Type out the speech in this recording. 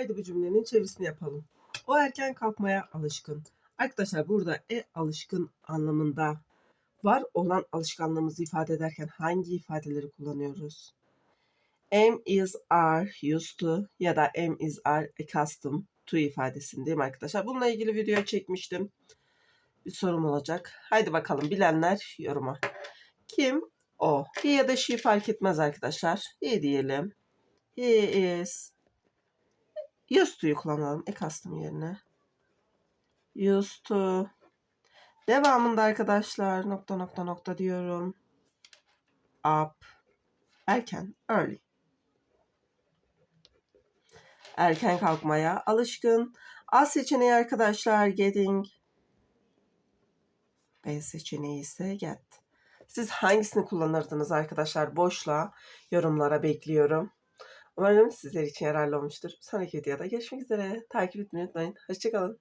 Haydi bu cümlenin çevirisini yapalım. O erken kalkmaya alışkın. Arkadaşlar burada e alışkın anlamında var olan alışkanlığımızı ifade ederken hangi ifadeleri kullanıyoruz? Am is are used to ya da am is are accustomed to mi arkadaşlar? Bununla ilgili video çekmiştim. Bir sorum olacak. Haydi bakalım bilenler yoruma. Kim? O. He ya da she fark etmez arkadaşlar. He diyelim. He is to'yu kullanalım. Accustomed yerine. Used to. Devamında arkadaşlar nokta nokta nokta diyorum. Up. Erken. Early. Erken kalkmaya alışkın. A seçeneği arkadaşlar getting. B seçeneği ise get. Siz hangisini kullanırdınız arkadaşlar? Boşla yorumlara bekliyorum. Umarım sizler için yararlı olmuştur. Sonraki videoda görüşmek üzere. Takip etmeyi unutmayın. Hoşçakalın.